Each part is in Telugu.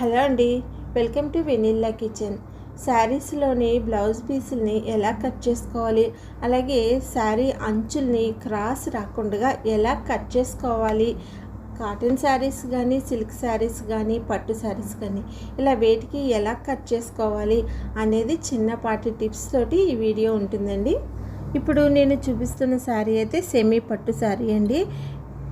హలో అండి వెల్కమ్ టు వెనిల్లా కిచెన్. శారీస్లోని బ్లౌజ్ పీసుల్ని ఎలా కట్ చేసుకోవాలి అలాగే శారీ అంచుల్ని క్రాస్ రాకుండా ఎలా కట్ చేసుకోవాలి కాటన్ శారీస్ కానీ సిల్క్ శారీస్ కానీ పట్టు శారీస్ కానీ ఇలా వేటికి ఎలా కట్ చేసుకోవాలి అనేది చిన్నపాటి టిప్స్ తోటి ఈ వీడియో ఉంటుందండి. ఇప్పుడు నేను చూపిస్తున్న శారీ అయితే సెమీ పట్టు శారీ అండి.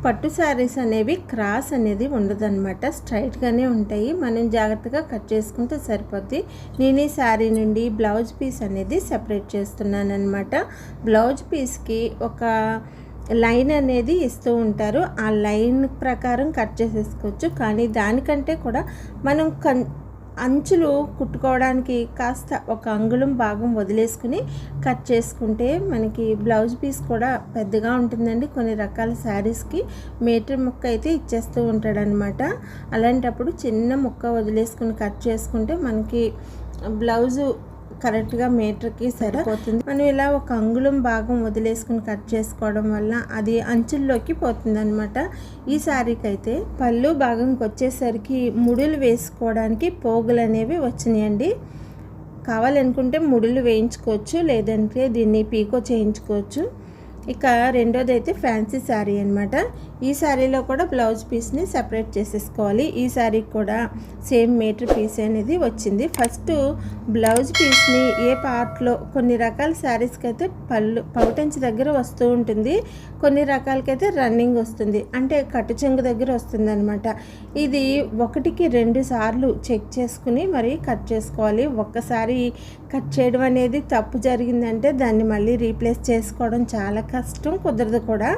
పట్టు శారీస్ అనేవి క్రాస్ అనేది ఉండదన్నమాట. స్ట్రైట్గానే ఉంటాయి. మనం జాగ్రత్తగా కట్ చేసుకుంటే సరిపోద్ది. నేను ఈ శారీ నుండి బ్లౌజ్ పీస్ అనేది సెపరేట్ చేస్తున్నాను అనమాట బ్లౌజ్ పీస్కి ఒక లైన్ అనేది ఇస్తూ ఉంటారు. ఆ లైన్ ప్రకారం కట్ చేసేసుకోవచ్చు. కానీ దానికంటే కూడా మనం కన్ అంచులు కుట్టుకోవడానికి కాస్త ఒక అంగుళం భాగం వదిలేసుకుని కట్ చేసుకుంటే మనకి బ్లౌజ్ పీస్ కూడా పెద్దగా ఉంటుందండి. కొన్ని రకాల శారీస్కి మీటర్ ముక్క అయితే ఇచ్చేస్తూ ఉంటాడనమాట అలాంటప్పుడు చిన్న ముక్క వదిలేసుకుని కట్ చేసుకుంటే మనకి బ్లౌజు కరెక్ట్గా మీటర్కి సరిపోతుంది. మనం ఇలా ఒక అంగుళం భాగం వదిలేసుకుని కట్ చేసుకోవడం వల్ల అది అంచుల్లోకి పోతుంది అనమాట ఈ శారీకి అయితే పళ్ళు భాగంకి వచ్చేసరికి ముడులు వేసుకోవడానికి పోగులు అనేవి వచ్చినాయండి. కావాలనుకుంటే ముడులు వేయించుకోవచ్చు లేదంటే దీన్ని పీకో చేయించుకోవచ్చు. ఇక రెండోది అయితే ఫ్యాన్సీ శారీ అనమాట ఈ శారీలో కూడా బ్లౌజ్ పీస్ని సపరేట్ చేసేసుకోవాలి. ఈ శారీకి కూడా సేమ్ మీటర్ పీస్ అనేది వచ్చింది. ఫస్ట్ బ్లౌజ్ పీస్ని ఏ పార్ట్లో కొన్ని రకాల శారీస్కి అయితే పళ్ళు పౌటెంచ్ దగ్గర వస్తూ ఉంటుంది. కొన్ని రకాలకైతే రన్నింగ్ వస్తుంది. అంటే కట్టు చెంగు దగ్గర వస్తుంది అనమాట ఇది ఒకటికి రెండు సార్లు చెక్ చేసుకుని మరి కట్ చేసుకోవాలి. ఒక్కసారి కట్ చేయడం అనేది తప్పు జరిగిందంటే దాన్ని మళ్ళీ రీప్లేస్ చేసుకోవడం చాలా కష్టం కుదరదు కూడా.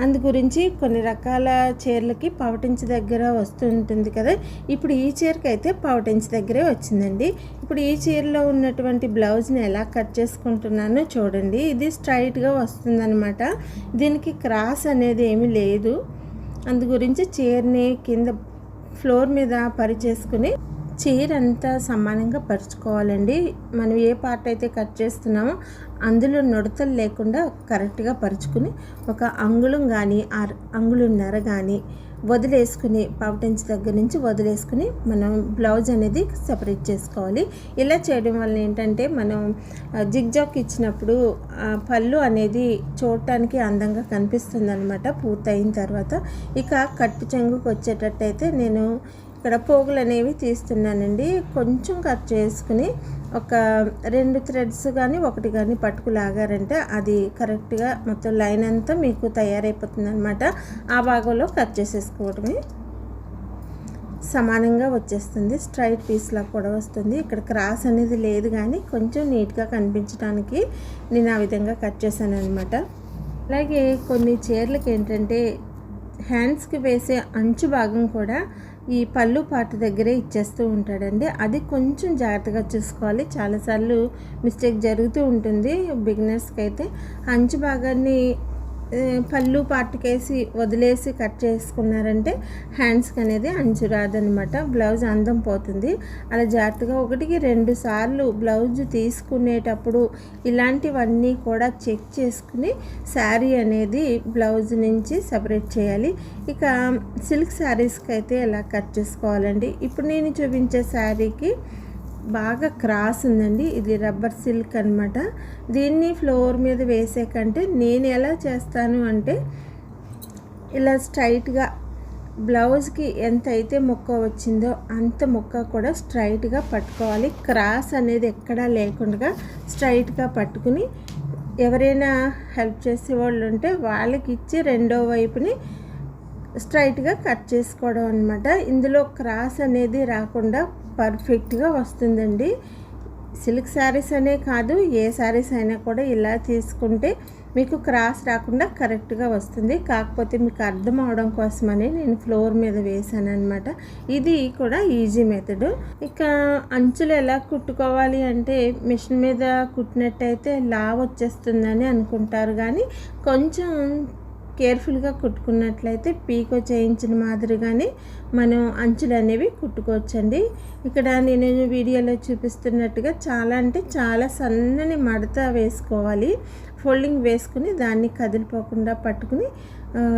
అందు గురించి కొన్ని రకాల చీరలకి పవటించి దగ్గర వస్తుంటుంది కదా. ఇప్పుడు ఈ చీరకి అయితే పవటించి దగ్గరే వచ్చిందండి. ఇప్పుడు ఈ చీరలో ఉన్నటువంటి బ్లౌజ్ని ఎలా కట్ చేసుకుంటున్నానో చూడండి. ఇది స్ట్రైట్గా వస్తుందన్నమాట. దీనికి క్రాస్ అనేది ఏమీ లేదు. అందు గురించి చీరని కింద ఫ్లోర్ మీద పరిచేసుకుని చీర అంతా సమానంగా పరుచుకోవాలండి. మనం ఏ పార్ట్ అయితే కట్ చేస్తున్నామో అందులో నుడతలు లేకుండా కరెక్ట్గా పరుచుకుని ఒక అంగుళం కానీ అంగుళన్నర కానీ వదిలేసుకుని పవటెంచ్ దగ్గర నుంచి వదిలేసుకుని మనం బ్లౌజ్ అనేది సపరేట్ చేసుకోవాలి. ఇలా చేయడం వల్ల ఏంటంటే మనం జిగ్జాక్ ఇచ్చినప్పుడు పళ్ళు అనేది చూడటానికి అందంగా కనిపిస్తుంది అనమాట పూర్తయిన తర్వాత ఇక కట్టు చెంగుకు వచ్చేటట్టయితే నేను ఇక్కడ పోగులు అనేవి తీస్తున్నానండి. కొంచెం కట్ చేసుకుని ఒక రెండు థ్రెడ్స్ కానీ ఒకటి కానీ పట్టుకు లాగారంటే అది కరెక్ట్గా మొత్తం లైన్ అంతా మీకు తయారైపోతుంది అనమాట ఆ భాగంలో కట్ చేసేసుకోవడమే. సమానంగా వచ్చేస్తుంది. స్ట్రైట్ పీస్లా కూడా వస్తుంది. ఇక్కడ క్రాస్ అనేది లేదు కానీ కొంచెం నీట్గా కనిపించడానికి నేను ఆ విధంగా కట్ చేశాను అనమాట అలాగే కొన్ని చీరలకు ఏంటంటే హ్యాండ్స్కి వేసే అంచు భాగం కూడా ఈ పళ్ళు పాట దగ్గరే ఇచ్చేస్తూ ఉంటాడండి. అది కొంచెం జాగ్రత్తగా చూసుకోవాలి. చాలాసార్లు మిస్టేక్ జరుగుతూ ఉంటుంది బిగినర్స్కి అయితే అంచు భాగాన్ని పళ్ళు పాటుకేసి వదిలేసి కట్ చేసుకున్నారంటే హ్యాండ్స్కి అనేది అంచు రాదనమాట బ్లౌజ్ అందం పోతుంది. అలా జాగ్రత్తగా ఒకటికి రెండు సార్లు బ్లౌజ్ తీసుకునేటప్పుడు ఇలాంటివన్నీ కూడా చెక్ చేసుకుని శారీ అనేది బ్లౌజ్ నుంచి సపరేట్ చేయాలి. ఇక సిల్క్ శారీస్కి అయితే ఎలా కట్ చేసుకోవాలండి? ఇప్పుడు నేను చూపించే శారీకి బాగా క్రాస్ ఉందండి. ఇది రబ్బర్ సిల్క్ అనమాట దీన్ని ఫ్లోర్ మీద వేసే కంటే నేను ఎలా చేస్తాను అంటే ఇలా స్ట్రైట్గా బ్లౌజ్కి ఎంత అయితే మొక్క వచ్చిందో అంత మొక్క కూడా స్ట్రైట్గా పట్టుకోవాలి. క్రాస్ అనేది ఎక్కడా లేకుండా స్ట్రైట్గా పట్టుకుని ఎవరైనా హెల్ప్ చేసే వాళ్ళు ఉంటే వాళ్ళకి ఇచ్చి రెండో వైపుని స్ట్రైట్గా కట్ చేసుకోవడం అనమాట ఇందులో క్రాస్ అనేది రాకుండా పర్ఫెక్ట్గా వస్తుందండి. సిల్క్ శారీస్ అనే కాదు ఏ శారీస్ అయినా కూడా ఇలా తీసుకుంటే మీకు క్రాస్ రాకుండా కరెక్ట్గా వస్తుంది. కాకపోతే మీకు అర్థం అవడం కోసమని నేను ఫ్లోర్ మీద వేసాను అనమాట ఇది కూడా ఈజీ మెథడ్. ఇక అంచులు ఎలా కుట్టుకోవాలి అంటే మిషన్ మీద కుట్టినట్టయితే లా వచ్చేస్తుందని అనుకుంటారు. కానీ కొంచెం కేర్ఫుల్గా కుట్టుకున్నట్లయితే పీకో చేయించిన మాదిరిగానే మనం అంచులు అనేవి కుట్టుకోవచ్చండి. ఇక్కడ నేను వీడియోలో చూపిస్తున్నట్టుగా చాలా అంటే చాలా సన్నని మడత వేసుకోవాలి. ఫోల్డింగ్ వేసుకుని దాన్ని కదిలిపోకుండా పట్టుకుని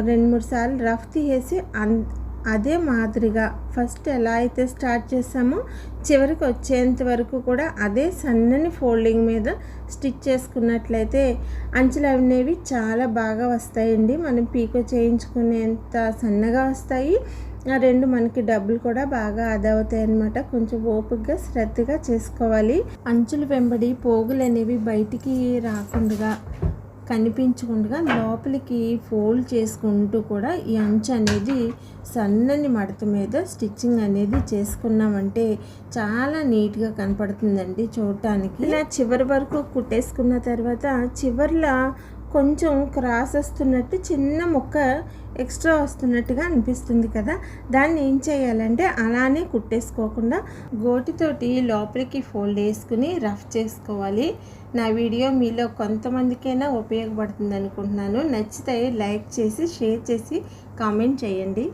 రెండు మూడు సార్లు రఫ్ తీసేసి అదే మాదిరిగా ఫస్ట్ ఎలా అయితే స్టార్ట్ చేసామో చివరికి వచ్చేంత వరకు కూడా అదే సన్నని ఫోల్డింగ్ మీద స్టిచ్ చేసుకున్నట్లయితే అంచులు అనేవి చాలా బాగా వస్తాయండి. మనం పీకో చేయించుకునేంత సన్నగా వస్తాయి. ఆ రెండు మనకి డబ్బులు కూడా బాగా ఆదా అవుతాయి అన్నమాట. కొంచెం ఓపికగా శ్రద్ధగా చేసుకోవాలి. అంచులు వెంబడి పోగులు అనేవి బయటికి రాకుండా కనిపించకుండా లోపలికి ఫోల్డ్ చేసుకుంటూ కూడా ఈ అంచు అనేది సన్నని మడత మీద స్టిచ్చింగ్ అనేది చేసుకున్నామంటే చాలా నీట్గా కనపడుతుందండి చూడటానికి. ఇలా చివరి వరకు కుట్టేసుకున్న తర్వాత చివర్లో కొంచెం క్రాస్ వస్తున్నట్టు చిన్న ముక్క ఎక్స్ట్రా వస్తున్నట్టుగా అనిపిస్తుంది కదా. దాన్ని ఏం చేయాలంటే అలానే కుట్టేసుకోకుండా గోటితోటి లోపలికి ఫోల్డ్ వేసుకుని రఫ్ చేసుకోవాలి. నా వీడియో మీలో కొంతమందికైనా ఉపయోగపడుతుంది అనుకుంటున్నాను నచ్చితే లైక్ చేసి షేర్ చేసి కామెంట్ చేయండి.